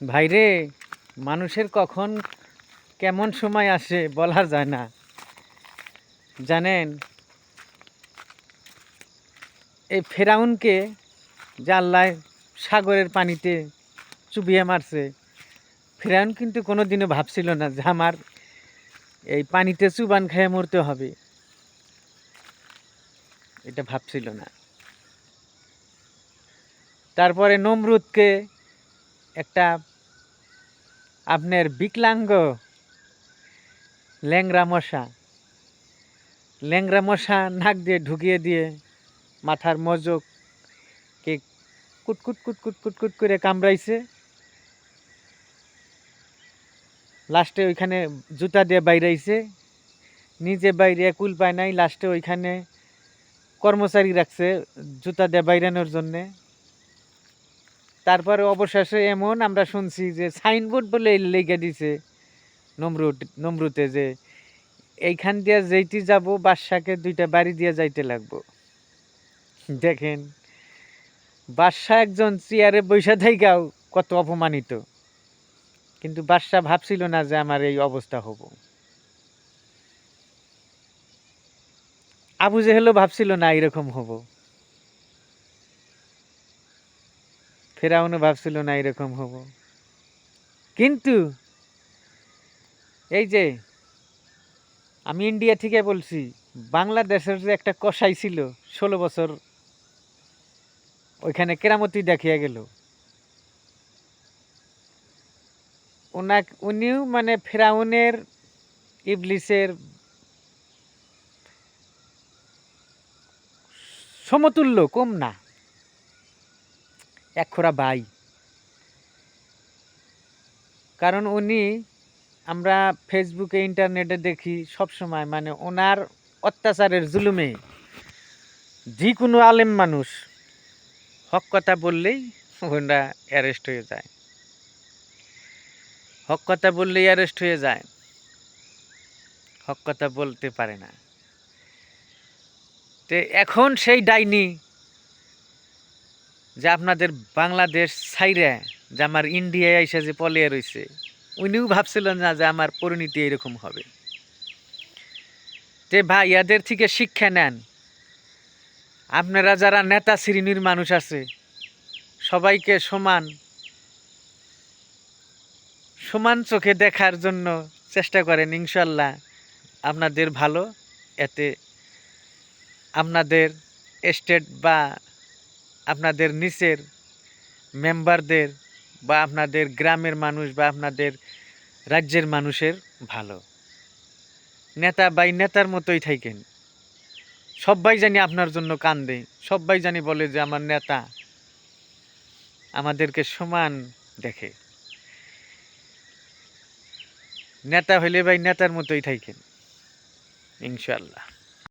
ভাইরে মানুষের কখন কেমন সময় আসে বলা যায় না। জানেন, এই ফেরাউনকে যে আল্লাহ সাগরের পানিতে চুবিয়ে মারছে, ফেরাউন কিন্তু কোনো দিনও ভাবছিল না যে আমার এই পানিতে চুবান খেয়ে মরতে হবে। এটা ভাবছিল না। তারপরে নমরুদকে একটা আপনার বিকলাঙ্গ ল্যাংরা মশা। ল্যাংরা মশা নাক দিয়ে ঢুকিয়ে দিয়ে মাথার মজককে কুটকুট কুটকুট কুটকুট করে কামড়াইছে। লাস্টে ওইখানে জুতা দিয়ে বাইরাইছে। নিজে বাইরে কুল পায় নাই, লাস্টে ওইখানে কর্মচারী রাখছে জুতা দিয়ে বাইরানোর জন্যে। তারপরে অবশেষে এমন আমরা শুনছি যে সাইনবোর্ড বলে লেগে দিছে নমরুদ নমরুতে যে এইখান দিয়ে যেইটি যাব, বাদশাকে দুইটা বাড়ি দিয়ে যাইতে লাগবো। দেখেন বাদশাহ একজন চেয়ারে বৈশা থাইকাও কত অপমানিত। কিন্তু বাদশাহ ভাবছিল না যে আমার এই অবস্থা হব। আবু জেহেলও ভাবছিল না এরকম হব। ফেরাউনও ভাবছিল, না, এরকম হব। কিন্তু এই যে আমি ইন্ডিয়া থেকে বলছি, বাংলাদেশের যে একটা কসাই ছিল ষোলো বছর, ওইখানে কেরামতি দেখিয়া গেল। ওনা উনিও মানে ফেরাউনের ইবলিসের সমতুল্য, কম না। এক খোরা ভাই। কারণ উনি আমরা ফেসবুকে ইন্টারনেটে দেখি সব সময় মানে ওনার অত্যাচারের জুলুমে যে কোনো আলেম মানুষ হক কথা বললেই ওনারা অ্যারেস্ট হয়ে যায়। হক কথা বললেই অ্যারেস্ট হয়ে যায়। হক কথা বলতে পারে না। তো এখন সেই ডাইনি যে আপনাদের বাংলাদেশ ছাইরে যে আমার ইন্ডিয়ায় এসে যে পলিয়ে রয়েছে উনিও ভাবছিলেন না যে আমার পরিণতি এরকম হবে। যে ভাই, এদের থেকে শিক্ষা নেন। আপনারা যারা নেতা শ্রেণির মানুষ আছে, সবাইকে সমান সমান চোখে দেখার জন্য চেষ্টা করেন, ইনশাল্লাহ আপনাদের ভালো, এতে আপনাদের স্টেট বা আপনাদের নিচের মেম্বারদের বা আপনাদের গ্রামের মানুষ বা আপনাদের রাজ্যের মানুষের ভালো। নেতা বাই নেতার মতোই থাকেন। সবাই জানি আপনার জন্য কান্দে। সবাই জানি বলে যে আমার নেতা আমাদেরকে সমান দেখে। নেতা হইলে ভাই নেতার মতোই থাকেন ইনশাল্লাহ